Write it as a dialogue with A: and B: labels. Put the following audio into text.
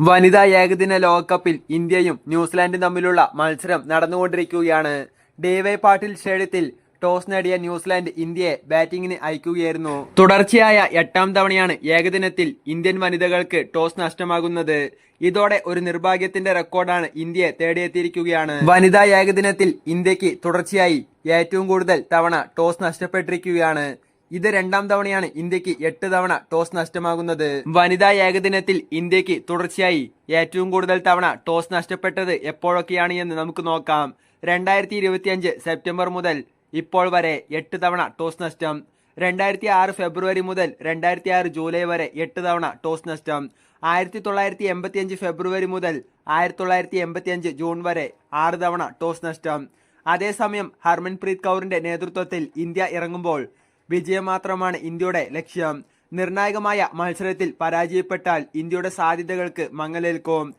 A: വനിതാ ഏകദിന ലോകകപ്പിൽ ഇന്ത്യയും ന്യൂസിലാൻഡും തമ്മിലുള്ള മത്സരം നടന്നുകൊണ്ടിരിക്കുകയാണ്. ഡിവൈ പാട്ടിൽ സ്റ്റേഡിയത്തിൽ ടോസ് നേടിയ ന്യൂസിലാൻഡ് ഇന്ത്യയെ ബാറ്റിംഗിന് അയക്കുകയായിരുന്നു. തുടർച്ചയായ എട്ടാം തവണയാണ് ഏകദിനത്തിൽ ഇന്ത്യൻ വനിതകൾക്ക് ടോസ് നഷ്ടമാകുന്നത്. ഇതോടെ ഒരു നിർഭാഗ്യത്തിന്റെ റെക്കോർഡാണ് ഇന്ത്യയെ തേടിയെത്തിയിരിക്കുകയാണ്. വനിതാ ഏകദിനത്തിൽ ഇന്ത്യയ്ക്ക് തുടർച്ചയായി ഏറ്റവും കൂടുതൽ തവണ ടോസ് നഷ്ടപ്പെട്ടിരിക്കുകയാണ്. ഇത് രണ്ടാം തവണയാണ് ഇന്ത്യയ്ക്ക് എട്ട് തവണ ടോസ് നഷ്ടമാകുന്നത്. വനിതാ ഏകദിനത്തിൽ ഇന്ത്യയ്ക്ക് തുടർച്ചയായി ഏറ്റവും കൂടുതൽ തവണ ടോസ് നഷ്ടപ്പെട്ടത് എപ്പോഴൊക്കെയാണ് എന്ന് നമുക്ക് നോക്കാം. രണ്ടായിരത്തി ഇരുപത്തിയഞ്ച് സെപ്റ്റംബർ മുതൽ ഇപ്പോൾ വരെ എട്ട് തവണ ടോസ് നഷ്ടം. രണ്ടായിരത്തി ആറ് ഫെബ്രുവരി മുതൽ രണ്ടായിരത്തി ആറ് ജൂലൈ വരെ എട്ട് തവണ ടോസ് നഷ്ടം. ആയിരത്തി തൊള്ളായിരത്തി എൺപത്തിയഞ്ച് ഫെബ്രുവരി മുതൽ ആയിരത്തി തൊള്ളായിരത്തി എൺപത്തിയഞ്ച് ജൂൺ വരെ ആറ് തവണ ടോസ് നഷ്ടം. അതേസമയം ഹർമൻപ്രീത് കൗറിന്റെ നേതൃത്വത്തിൽ ഇന്ത്യ ഇറങ്ങുമ്പോൾ വിജയം മാത്രമാണ് ഇന്ത്യയുടെ ലക്ഷ്യം. നിർണായകമായ മത്സരത്തിൽ പരാജയപ്പെട്ടാൽ ഇന്ത്യയുടെ സാധ്യതകൾക്ക് മങ്ങലേൽക്കും.